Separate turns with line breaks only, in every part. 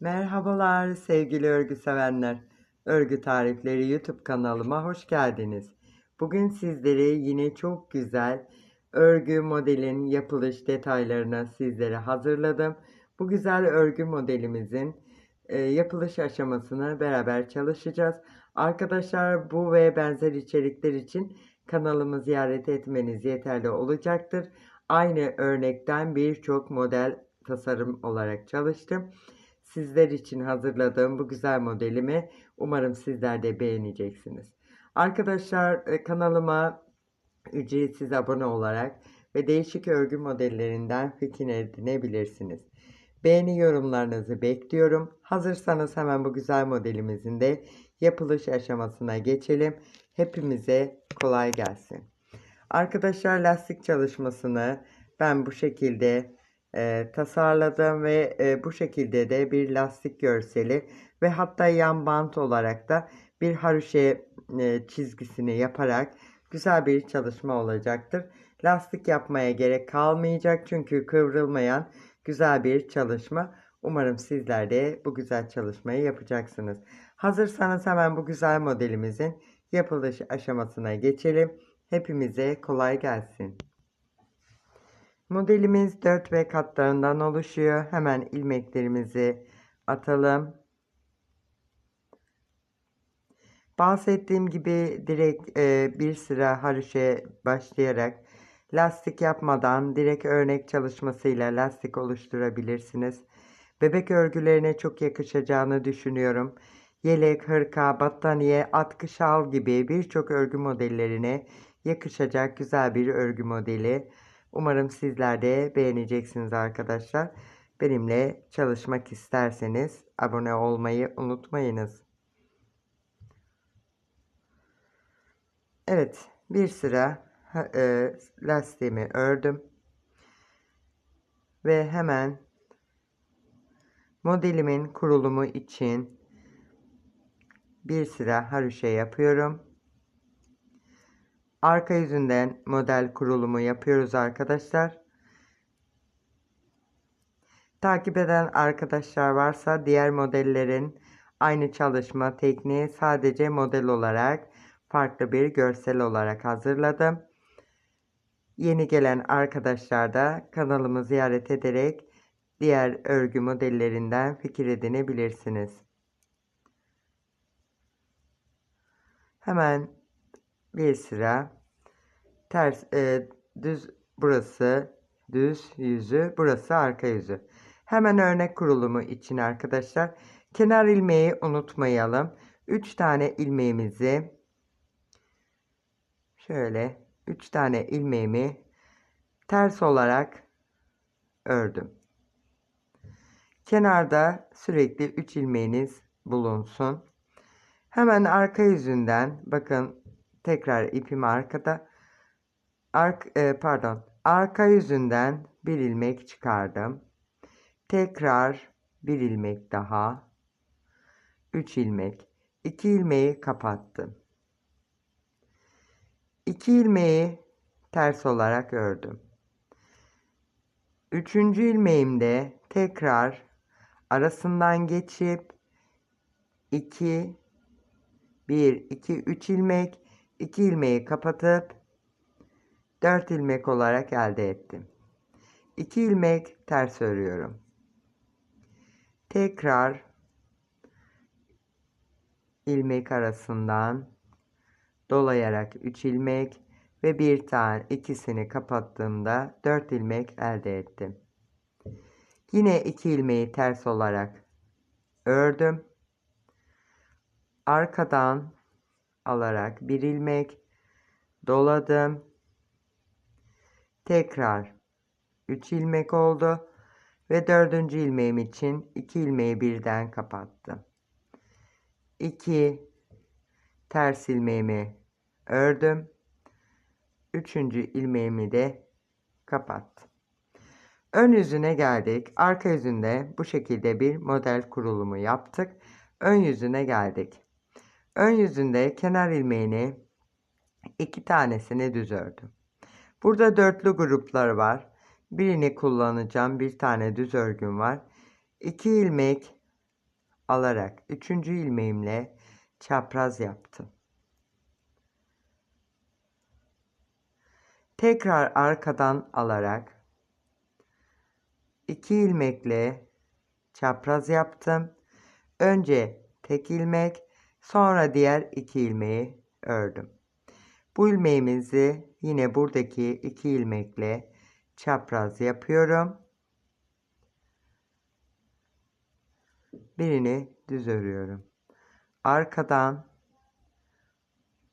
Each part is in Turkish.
Merhabalar sevgili örgü sevenler. Örgü Tarifleri YouTube kanalıma hoş geldiniz. Bugün sizlere yine çok güzel örgü modelin yapılış detaylarını sizlere hazırladım. Bu güzel örgü modelimizin e, yapılış aşamasını beraber çalışacağız. Arkadaşlar bu ve benzer içerikler için kanalımı ziyaret etmeniz yeterli olacaktır. Aynı örnekten birçok model tasarım olarak çalıştım. Sizler için hazırladığım bu güzel modelimi umarım sizler de beğeneceksiniz. Arkadaşlar e, kanalıma ücretsiz abone olarak ve değişik örgü modellerinden fikir edinebilirsiniz. Beğeni yorumlarınızı bekliyorum. Hazırsanız hemen bu güzel modelimizin de yapılış aşamasına geçelim. Hepimize kolay gelsin. Arkadaşlar lastik çalışmasını ben bu şekilde e, tasarladım ve e, bu şekilde de bir lastik görseli ve hatta yan bant olarak da bir haroşe e, çizgisini yaparak güzel bir çalışma olacaktır. Lastik yapmaya gerek kalmayacak çünkü kıvrılmayan güzel bir çalışma. Umarım sizler de bu güzel çalışmayı yapacaksınız. Hazırsanız hemen bu güzel modelimizin yapılış aşamasına geçelim. Hepimize kolay gelsin. Modelimiz 4 ve katlarından oluşuyor. Hemen ilmeklerimizi atalım. Bahsettiğim gibi direkt e, bir sıra haroşe başlayarak lastik yapmadan direkt örnek çalışmasıyla lastik oluşturabilirsiniz. Bebek örgülerine çok yakışacağını düşünüyorum. Yelek, hırka, battaniye, atkı şal gibi birçok örgü modellerine yakışacak güzel bir örgü modeli. Umarım sizler de beğeneceksiniz arkadaşlar. Benimle çalışmak isterseniz abone olmayı unutmayınız. Evet bir sıra e, lastiğimi ördüm. Ve hemen modelimin kurulumu için bir sıra haroşa yapıyorum. Arka yüzünden model kurulumu yapıyoruz arkadaşlar. Takip eden arkadaşlar varsa diğer modellerin aynı çalışma tekniği sadece model olarak farklı bir görsel olarak hazırladım. Yeni gelen arkadaşlar da kanalımı ziyaret ederek diğer örgü modellerinden fikir edinebilirsiniz. Hemen bir sıra ters e, düz burası düz yüzü burası arka yüzü. Hemen örnek kurulumu için arkadaşlar kenar ilmeği unutmayalım. 3 tane ilmeğimizi şöyle 3 tane ilmeğimi ters olarak ördüm. Kenarda sürekli 3 ilmeğiniz bulunsun. Hemen arka yüzünden bakın tekrar ipim arkada. Ark, e, pardon. Arka yüzünden bir ilmek çıkardım. Tekrar bir ilmek daha. 3 ilmek. 2 ilmeği kapattım. 2 ilmeği ters olarak ördüm. Üçüncü ilmeğimde tekrar arasından geçip 2 1 2 3 ilmek 2 ilmeği kapatıp 4 ilmek olarak elde ettim. 2 ilmek ters örüyorum. Tekrar ilmek arasından dolayarak 3 ilmek ve bir tane ikisini kapattığımda 4 ilmek elde ettim. Yine 2 ilmeği ters olarak ördüm. Arkadan alarak bir ilmek doladım. Tekrar 3 ilmek oldu ve dördüncü ilmeğim için 2 ilmeği birden kapattım. 2 ters ilmeğimi ördüm. Üçüncü ilmeğimi de kapattım. Ön yüzüne geldik. Arka yüzünde bu şekilde bir model kurulumu yaptık. Ön yüzüne geldik. Ön yüzünde kenar ilmeğini iki tanesini düz ördüm. Burada dörtlü gruplar var. Birini kullanacağım. Bir tane düz örgüm var. İki ilmek alarak üçüncü ilmeğimle çapraz yaptım. Tekrar arkadan alarak iki ilmekle çapraz yaptım. Önce tek ilmek, sonra diğer iki ilmeği ördüm. Bu ilmeğimizi yine buradaki iki ilmekle çapraz yapıyorum. Birini düz örüyorum. Arkadan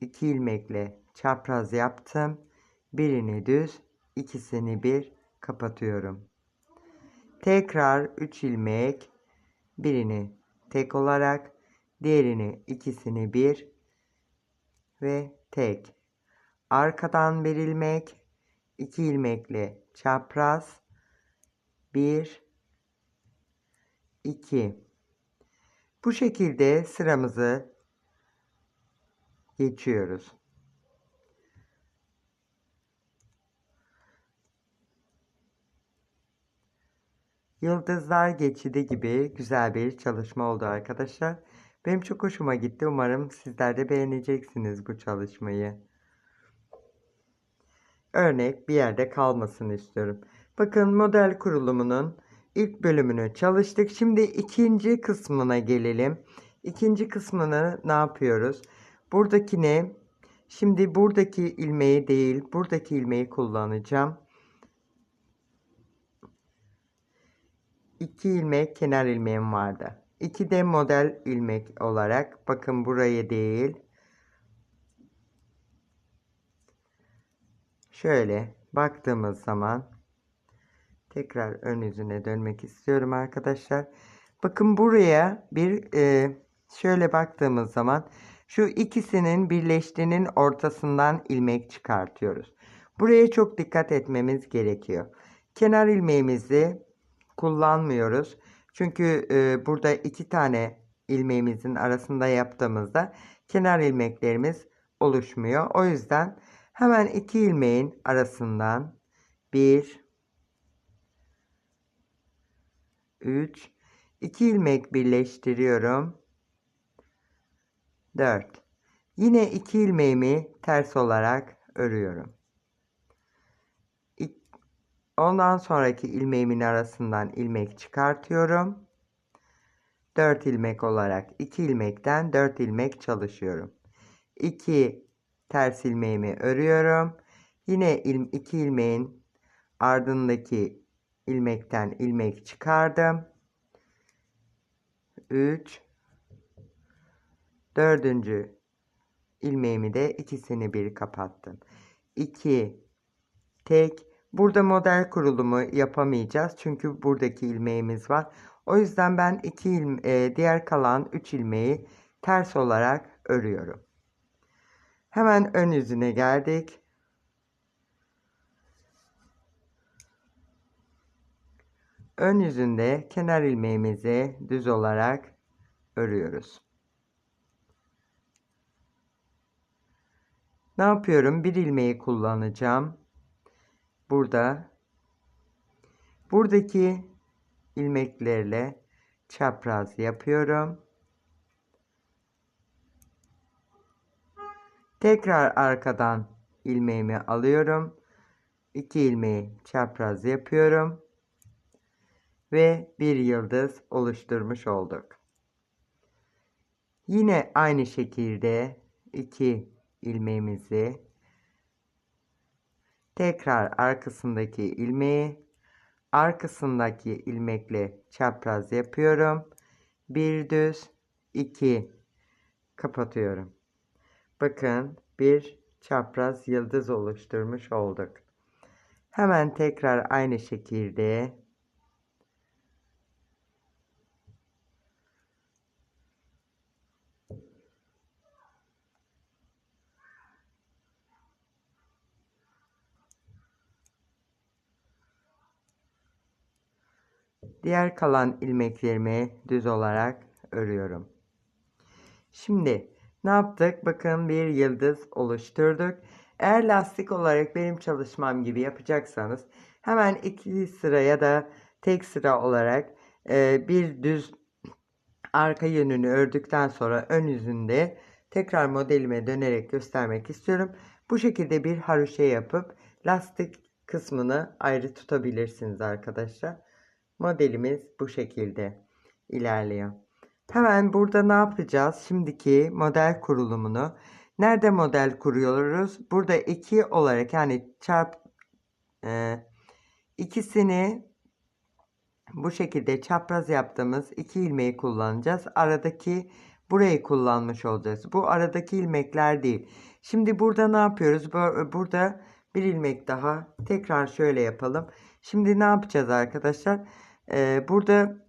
iki ilmekle çapraz yaptım. Birini düz, ikisini bir kapatıyorum. Tekrar 3 ilmek, birini tek olarak, diğerini ikisini bir ve tek. Arkadan bir ilmek, iki ilmekle çapraz, bir, iki. Bu şekilde sıramızı geçiyoruz. Yıldızlar geçidi gibi güzel bir çalışma oldu arkadaşlar. Benim çok hoşuma gitti. Umarım sizler de beğeneceksiniz bu çalışmayı. Örnek bir yerde kalmasını istiyorum. Bakın model kurulumunun ilk bölümünü çalıştık. Şimdi ikinci kısmına gelelim. İkinci kısmını ne yapıyoruz? Buradaki ne? Şimdi buradaki ilmeği değil, buradaki ilmeği kullanacağım. 2 ilmek kenar ilmeğim vardı. 2 de model ilmek olarak bakın buraya değil. Şöyle baktığımız zaman tekrar ön yüzüne dönmek istiyorum arkadaşlar. Bakın buraya bir e, şöyle baktığımız zaman şu ikisinin birleştiğinin ortasından ilmek çıkartıyoruz. Buraya çok dikkat etmemiz gerekiyor. Kenar ilmeğimizi kullanmıyoruz. Çünkü e, burada iki tane ilmeğimizin arasında yaptığımızda kenar ilmeklerimiz oluşmuyor. O yüzden hemen iki ilmeğin arasından bir, üç, iki ilmek birleştiriyorum. Dört. Yine iki ilmeğimi ters olarak örüyorum. Ondan sonraki ilmeğimin arasından ilmek çıkartıyorum. 4 ilmek olarak 2 ilmekten 4 ilmek çalışıyorum. 2 ters ilmeğimi örüyorum. Yine 2 ilmeğin ardındaki ilmekten ilmek çıkardım. 3 dördüncü ilmeğimi de ikisini bir kapattım. 2 tek Burada model kurulumu yapamayacağız. Çünkü buradaki ilmeğimiz var. O yüzden ben iki ilme diğer kalan 3 ilmeği ters olarak örüyorum. Hemen ön yüzüne geldik. Ön yüzünde kenar ilmeğimizi düz olarak örüyoruz. Ne yapıyorum? Bir ilmeği kullanacağım burada buradaki ilmeklerle çapraz yapıyorum. Tekrar arkadan ilmeğimi alıyorum. 2 ilmeği çapraz yapıyorum. Ve bir yıldız oluşturmuş olduk. Yine aynı şekilde 2 ilmeğimizi Tekrar arkasındaki ilmeği arkasındaki ilmekle çapraz yapıyorum. Bir düz, iki kapatıyorum. Bakın bir çapraz yıldız oluşturmuş olduk. Hemen tekrar aynı şekilde Diğer kalan ilmeklerimi düz olarak örüyorum. Şimdi ne yaptık? Bakın bir yıldız oluşturduk. Eğer lastik olarak benim çalışmam gibi yapacaksanız hemen iki sıra ya da tek sıra olarak e, bir düz arka yönünü ördükten sonra ön yüzünde tekrar modelime dönerek göstermek istiyorum. Bu şekilde bir haroşa yapıp lastik kısmını ayrı tutabilirsiniz arkadaşlar. Modelimiz bu şekilde ilerliyor. Hemen burada ne yapacağız? Şimdiki model kurulumunu nerede model kuruyoruz? Burada iki olarak yani çarp e, ikisini bu şekilde çapraz yaptığımız iki ilmeği kullanacağız. Aradaki burayı kullanmış olacağız. Bu aradaki ilmekler değil. Şimdi burada ne yapıyoruz? Burada bir ilmek daha tekrar şöyle yapalım. Şimdi ne yapacağız arkadaşlar? Ee, burada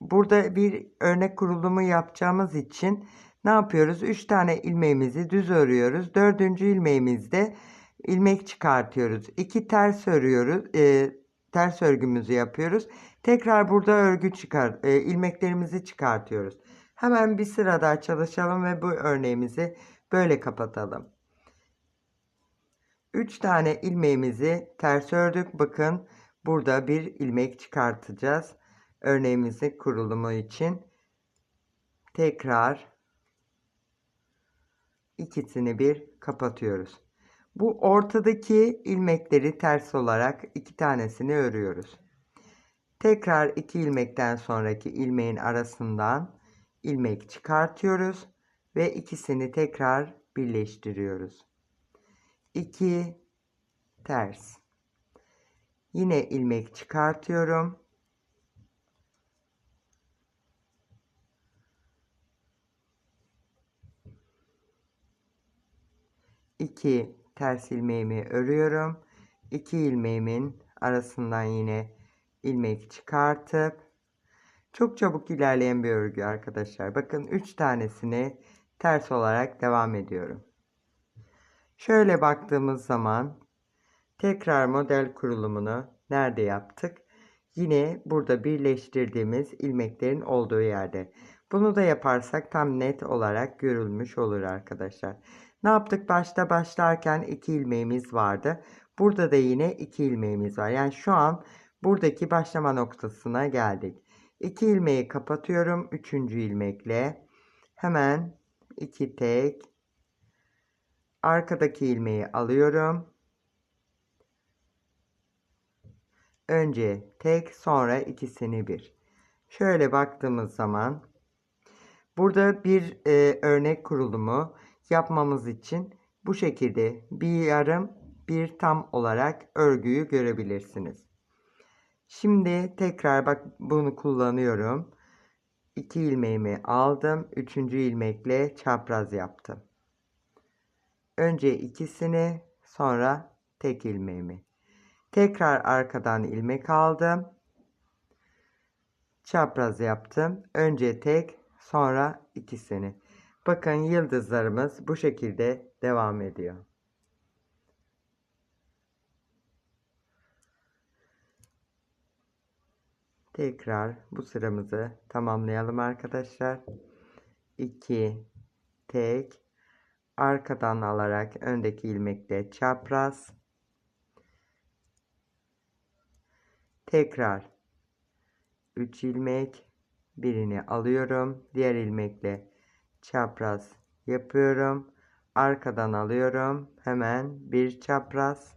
burada bir örnek kurulumu yapacağımız için ne yapıyoruz? 3 tane ilmeğimizi düz örüyoruz. Dördüncü ilmeğimizde ilmek çıkartıyoruz. 2 ters örüyoruz. E, ters örgümüzü yapıyoruz. Tekrar burada örgü çıkar, e, ilmeklerimizi çıkartıyoruz. Hemen bir sıra daha çalışalım ve bu örneğimizi böyle kapatalım. 3 tane ilmeğimizi ters ördük. Bakın burada bir ilmek çıkartacağız. Örneğimizin kurulumu için. Tekrar ikisini bir kapatıyoruz. Bu ortadaki ilmekleri ters olarak iki tanesini örüyoruz. Tekrar iki ilmekten sonraki ilmeğin arasından ilmek çıkartıyoruz ve ikisini tekrar birleştiriyoruz. 2 ters. Yine ilmek çıkartıyorum. İki ters ilmeğimi örüyorum. İki ilmeğimin arasından yine ilmek çıkartıp çok çabuk ilerleyen bir örgü arkadaşlar. Bakın 3 tanesini ters olarak devam ediyorum. Şöyle baktığımız zaman tekrar model kurulumunu nerede yaptık? Yine burada birleştirdiğimiz ilmeklerin olduğu yerde. Bunu da yaparsak tam net olarak görülmüş olur arkadaşlar. Ne yaptık? Başta başlarken iki ilmeğimiz vardı. Burada da yine iki ilmeğimiz var. Yani şu an buradaki başlama noktasına geldik. 2 ilmeği kapatıyorum. Üçüncü ilmekle hemen iki tek arkadaki ilmeği alıyorum. Önce tek sonra ikisini bir. Şöyle baktığımız zaman burada bir e, örnek kurulumu yapmamız için bu şekilde bir yarım bir tam olarak örgüyü görebilirsiniz. Şimdi tekrar bak bunu kullanıyorum. 2 ilmeğimi aldım. Üçüncü ilmekle çapraz yaptım. Önce ikisini sonra tek ilmeğimi. Tekrar arkadan ilmek aldım. Çapraz yaptım. Önce tek sonra ikisini. Bakın yıldızlarımız bu şekilde devam ediyor. Tekrar bu sıramızı tamamlayalım arkadaşlar. 2 tek arkadan alarak öndeki ilmekle çapraz tekrar. 3 ilmek birini alıyorum. Diğer ilmekle çapraz yapıyorum. Arkadan alıyorum. Hemen bir çapraz.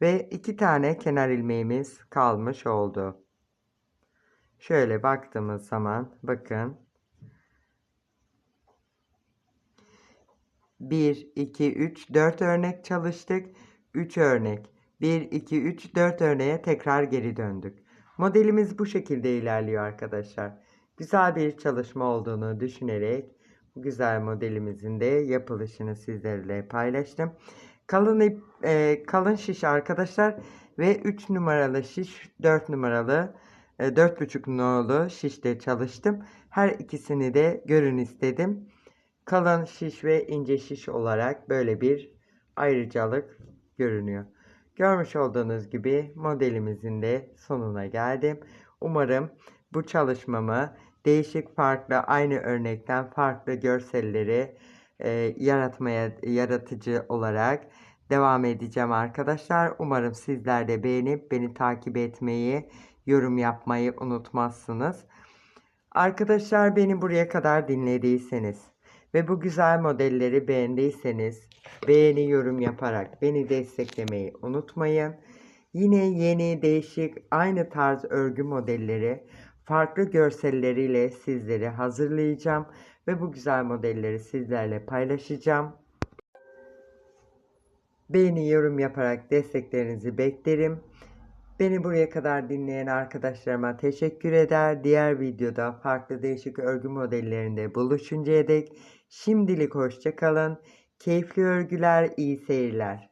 Ve iki tane kenar ilmeğimiz kalmış oldu. Şöyle baktığımız zaman bakın. 1 2 3 4 örnek çalıştık. 3 örnek 1 2 3 4 örneğe tekrar geri döndük. Modelimiz bu şekilde ilerliyor arkadaşlar. Güzel bir çalışma olduğunu düşünerek bu güzel modelimizin de yapılışını sizlerle paylaştım. Kalın ip, e, kalın şiş arkadaşlar ve 3 numaralı şiş 4 numaralı e, 4,5 nolu şişte çalıştım. Her ikisini de görün istedim. Kalın şiş ve ince şiş olarak böyle bir ayrıcalık görünüyor. Görmüş olduğunuz gibi modelimizin de sonuna geldim. Umarım bu çalışmamı değişik farklı aynı örnekten farklı görselleri e, yaratmaya yaratıcı olarak devam edeceğim arkadaşlar. Umarım sizler de beğenip beni takip etmeyi, yorum yapmayı unutmazsınız. Arkadaşlar beni buraya kadar dinlediyseniz ve bu güzel modelleri beğendiyseniz beğeni yorum yaparak beni desteklemeyi unutmayın. Yine yeni değişik aynı tarz örgü modelleri farklı görselleriyle sizlere hazırlayacağım ve bu güzel modelleri sizlerle paylaşacağım. Beğeni yorum yaparak desteklerinizi beklerim. Beni buraya kadar dinleyen arkadaşlarıma teşekkür eder. Diğer videoda farklı değişik örgü modellerinde buluşuncaya dek şimdilik hoşça kalın. Keyifli örgüler, iyi seyirler.